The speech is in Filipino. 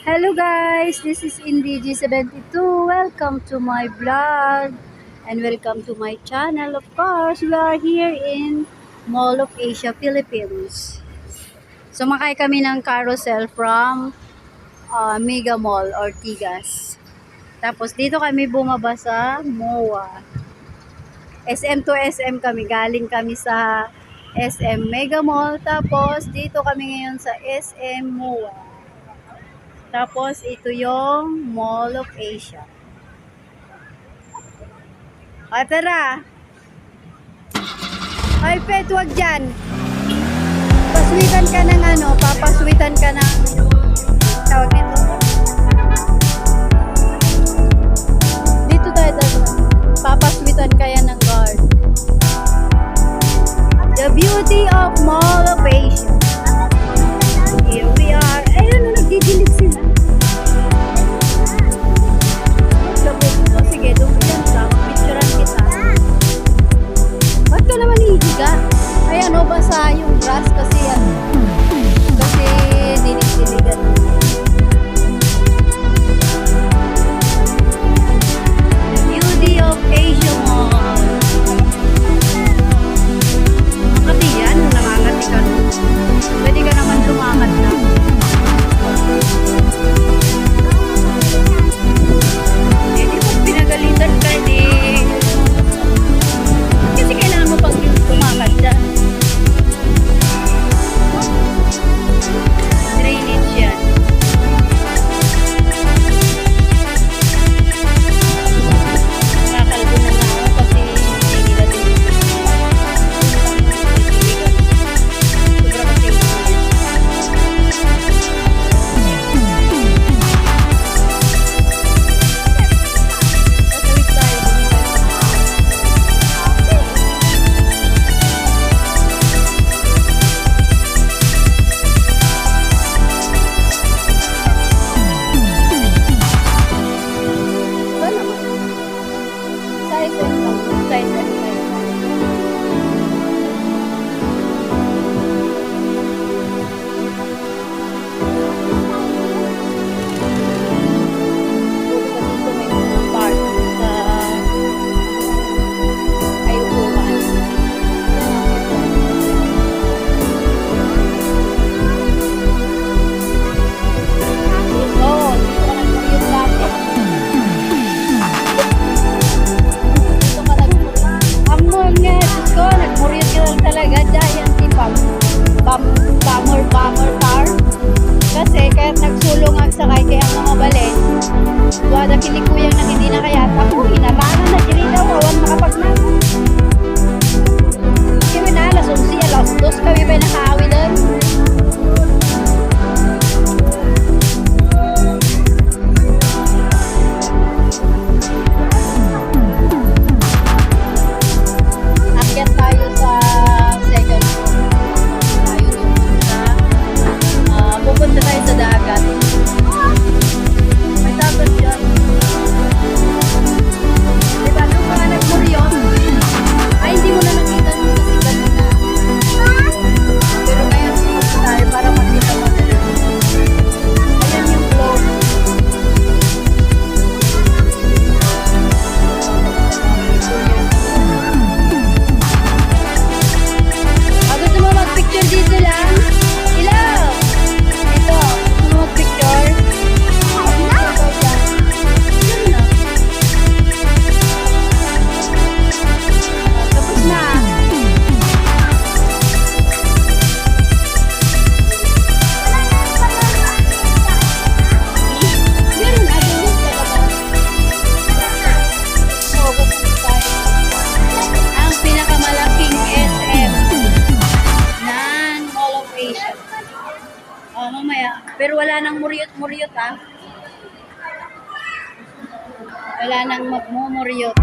Hello guys, this is InDG72. Welcome to my vlog and welcome to my channel. Of course, we are here in Mall of Asia, Philippines. Sumakay kami ng carousel from uh, Mega Mall, Ortigas. Tapos dito kami bumaba sa MOA. SM to SM kami. Galing kami sa SM Mega Mall. Tapos dito kami ngayon sa SM MOA. Tapos, ito yung Mall of Asia. O, tara. Ay, pet, wag dyan. Paswitan ka ng ano, papaswitan ka ng tawag nito. Dito tayo tayo. Papaswitan kaya ng guard. The beauty of Mall of Asia. Here we are. Ayun, nagdidilig sila. Ano, basa yung grass kasi yan. Kasi dinig-diligan. The beauty of Asia Mall. Sakay kaya ang mga balen, wala kilikuyang na hindi na kaya tapo, inarangan na diri daw, awan makapag na. Kami na, alas 11, alas 2 kami pa nakahawi doon. Wala nang muryot-muryot ah. Wala nang magmumuryot.